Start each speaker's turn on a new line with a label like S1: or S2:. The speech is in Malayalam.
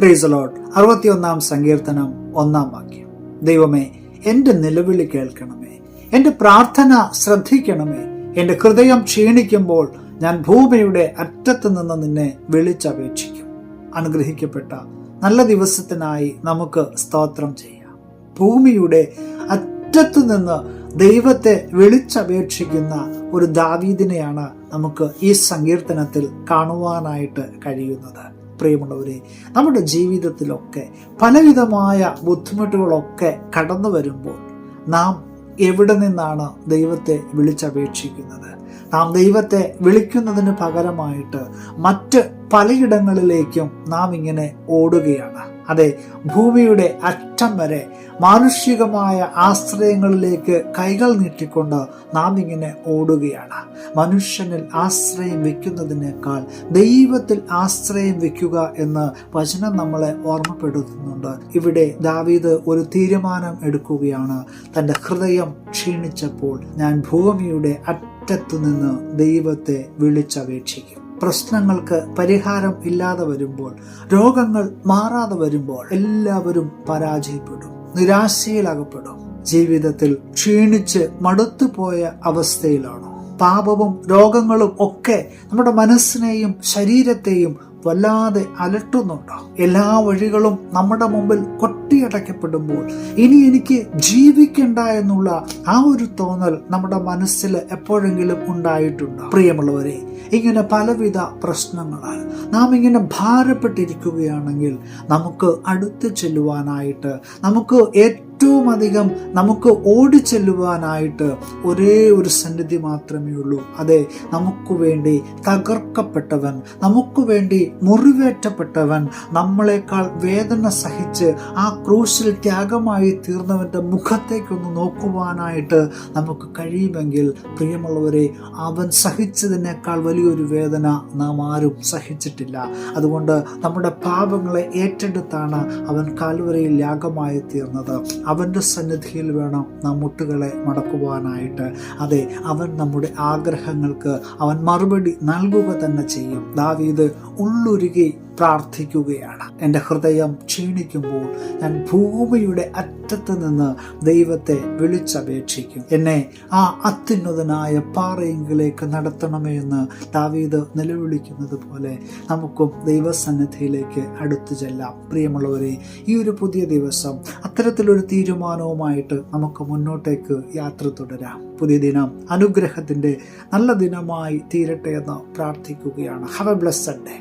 S1: പ്രൈസ് ലോഡ് അറുപത്തിയൊന്നാം സങ്കീർത്തനം ഒന്നാം വാക്യം. ദൈവമേ എന്റെ നിലവിളി കേൾക്കണമേ. എന്റെ പ്രാർത്ഥന ശ്രദ്ധിക്കണമേ. എന്റെ ഹൃദയം ക്ഷീണിക്കുമ്പോൾ ഞാൻ ഭൂമിയുടെ അറ്റത്ത് നിന്ന് നിന്നെ വിളിച്ചപേക്ഷിക്കും. അനുഗ്രഹിക്കപ്പെട്ട നല്ല ദിവസത്തിനായി നമുക്ക് സ്തോത്രം ചെയ്യാം. ഭൂമിയുടെ അറ്റത്തു നിന്ന് ദൈവത്തെ വിളിച്ചപേക്ഷിക്കുന്ന ഒരു ദാവീദിനെയാണ് നമുക്ക് ഈ സങ്കീർത്തനത്തിൽ കാണുവാനായിട്ട് കഴിയുന്നത്. പ്രിയമുള്ളവരെ നമ്മുടെ ജീവിതത്തിലൊക്കെ പലവിധമായ ബുദ്ധിമുട്ടുകളൊക്കെ കടന്നു വരുമ്പോൾ നാം എവിടെ നിന്നാണ് ദൈവത്തെ വിളിച്ചപേക്ഷിക്കുന്നത്? നാം ദൈവത്തെ വിളിക്കുന്നതിന് പകരമായിട്ട് മറ്റ് പലയിടങ്ങളിലേക്കും നാം ഇങ്ങനെ ഓടുകയാണ്. അതെ ഭൂമിയുടെ അറ്റം വരെ മാനുഷികമായ ആശ്രയങ്ങളിലേക്ക് കൈകൾ നീട്ടിക്കൊണ്ട് നാം ഇങ്ങനെ ഓടുകയാണ്. മനുഷ്യനിൽ ആശ്രയം വയ്ക്കുന്നതിനേക്കാൾ ദൈവത്തിൽ ആശ്രയം വയ്ക്കുക എന്ന് വചനം നമ്മളെ ഓർമ്മപ്പെടുത്തുന്നുണ്ട്. ഇവിടെ ദാവീദ് ഒരു തീരുമാനം എടുക്കുകയാണ്. തന്റെ ഹൃദയം ക്ഷീണിച്ചപ്പോൾ ഞാൻ ഭൂമിയുടെ അറ്റത്തു നിന്ന് ദൈവത്തെ വിളിച്ചപേക്ഷിക്കും. പ്രശ്നങ്ങൾക്ക് പരിഹാരം ഇല്ലാതെ വരുമ്പോൾ രോഗങ്ങൾ മാറാതെ വരുമ്പോൾ എല്ലാവരും പരാജയപ്പെടും നിരാശയിലകപ്പെടും. ജീവിതത്തിൽ ക്ഷീണിച്ച് മടുത്തുപോയ അവസ്ഥയിലാണ്. പാപവും രോഗങ്ങളും ഒക്കെ നമ്മുടെ മനസ്സിനെയും ശരീരത്തെയും വല്ലാതെ അലട്ടുന്നുണ്ടോ എല്ലാ വഴികളും നമ്മുടെ മുമ്പിൽ കൊട്ടിയടയ്ക്കപ്പെടുമ്പോൾ ഇനി എനിക്ക് ജീവിക്കണ്ട എന്നുള്ള ആ ഒരു തോന്നൽ നമ്മുടെ മനസ്സിൽ എപ്പോഴെങ്കിലും ഉണ്ടായിട്ടുണ്ട്? പ്രിയമുള്ളവരെ ഇങ്ങനെ പലവിധ പ്രശ്നങ്ങളാൽ നാം ഇങ്ങനെ ഭാരപ്പെട്ടിരിക്കുകയാണെങ്കിൽ നമുക്ക് അടുത്ത് ചെല്ലുവാനായിട്ട് നമുക്ക് ഏറ്റവും അധികം നമുക്ക് ഓടിച്ചെല്ലുവാനായിട്ട് ഒരേ ഒരു സന്നിധി മാത്രമേ ഉള്ളൂ. അതെ നമുക്ക് വേണ്ടി തകർക്കപ്പെട്ടവൻ നമുക്ക് വേണ്ടി മുറിവേറ്റപ്പെട്ടവൻ നമ്മളെക്കാൾ വേദന സഹിച്ച് ആ ക്രൂശിൽ ത്യാഗമായി തീർന്നവന്റെ മുഖത്തേക്കൊന്ന് നോക്കുവാനായിട്ട് നമുക്ക് കഴിയുമെങ്കിൽ പ്രിയമുള്ളവരെ അവൻ സഹിച്ചതിനേക്കാൾ വലിയൊരു വേദന നാം ആരും സഹിച്ചിട്ടില്ല. അതുകൊണ്ട് നമ്മുടെ പാപങ്ങളെ ഏറ്റെടുത്താണ് അവൻ കാൽവരയിൽ യാഗമായി തീർന്നത്. അവന്റെ സന്നിധിയിൽ വേണം നാം മുട്ടുകളെ മടക്കുവാനായിട്ട്. അതെ അവൻ നമ്മുടെ ആഗ്രഹങ്ങൾക്ക് അവൻ മറുപടി നൽകുക തന്നെ ചെയ്യും. ദാവീത് ഉള്ളുരുകി പ്രാർത്ഥിക്കുകയാണ്. എന്റെ ഹൃദയം ക്ഷീണിക്കുമ്പോൾ ഞാൻ ഭൂമിയുടെ അറ്റത്ത് നിന്ന് ദൈവത്തെ വിളിച്ചപേക്ഷിക്കും. എന്നെ ആ അത്യുന്നതനായ പാറയെങ്കിലേക്ക് നടത്തണമേ എന്ന് ദാവീദ് നിലവിളിക്കുന്നത് പോലെ നമുക്കും ദൈവസന്നിധിയിലേക്ക് അടുത്തു ചെല്ലാം. പ്രിയമുള്ളവരെ ഈ ഒരു പുതിയ ദിവസം അത്തരത്തിലൊരു തീരുമാനവുമായിട്ട് നമുക്ക് മുന്നോട്ടേക്ക് യാത്ര തുടരാം. പുതിയ ദിനം അനുഗ്രഹത്തിന്റെ നല്ല ദിനമായി തീരട്ടെ എന്ന് പ്രാർത്ഥിക്കുകയാണ്. ഹവ ബ്ലസ്സഡ് ഡേ